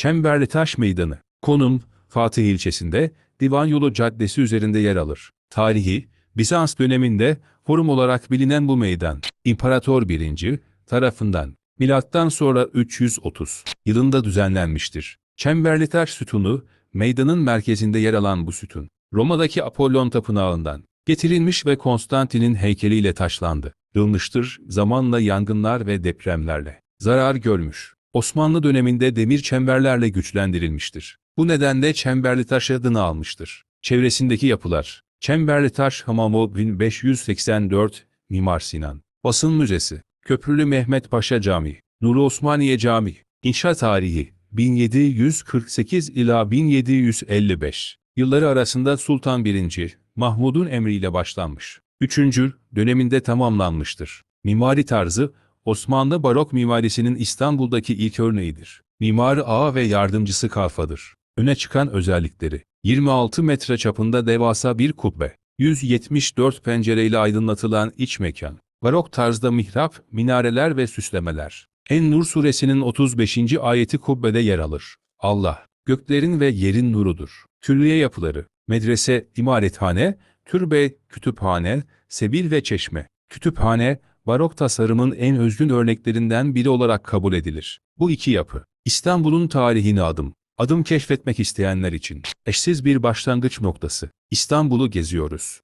Çemberli Taş Meydanı. Konum, Fatih ilçesinde, Divan Yolu Caddesi üzerinde yer alır. Tarihi, Bizans döneminde forum olarak bilinen bu meydan, İmparator 1. tarafından milattan sonra 330 yılında düzenlenmiştir. Çemberli Taş Sütunu, meydanın merkezinde yer alan bu sütun, Roma'daki Apollon Tapınağı'ndan getirilmiş ve Konstantin'in heykeliyle taşlandı. Yılmıştır, zamanla yangınlar ve depremlerle zarar görmüş. Osmanlı döneminde demir çemberlerle güçlendirilmiştir. Bu nedenle Çemberli Taş adını almıştır. Çevresindeki yapılar Çemberli Taş Hamamı 1584 Mimar Sinan Basın Müzesi Köprülü Mehmet Paşa Camii Nuri Osmaniye Camii İnşa tarihi 1748 ila 1755 Yılları arasında Sultan 1. Mahmud'un emriyle başlanmış. 3. döneminde tamamlanmıştır. Mimari tarzı Osmanlı barok mimarisinin İstanbul'daki ilk örneğidir. Mimarı ağa ve yardımcısı kalfadır. Öne çıkan özellikleri 26 metre çapında devasa bir kubbe, 174 pencereyle aydınlatılan iç mekan, barok tarzda mihrap, minareler ve süslemeler. En-Nur suresinin 35. ayeti kubbede yer alır. Allah, göklerin ve yerin nurudur. Külliye yapıları, medrese, imarethane, türbe, kütüphane, sebil ve çeşme. Kütüphane, barok tasarımın en özgün örneklerinden biri olarak kabul edilir. Bu iki yapı, İstanbul'un tarihine adım, adım keşfetmek isteyenler için eşsiz bir başlangıç noktası. İstanbul'u geziyoruz.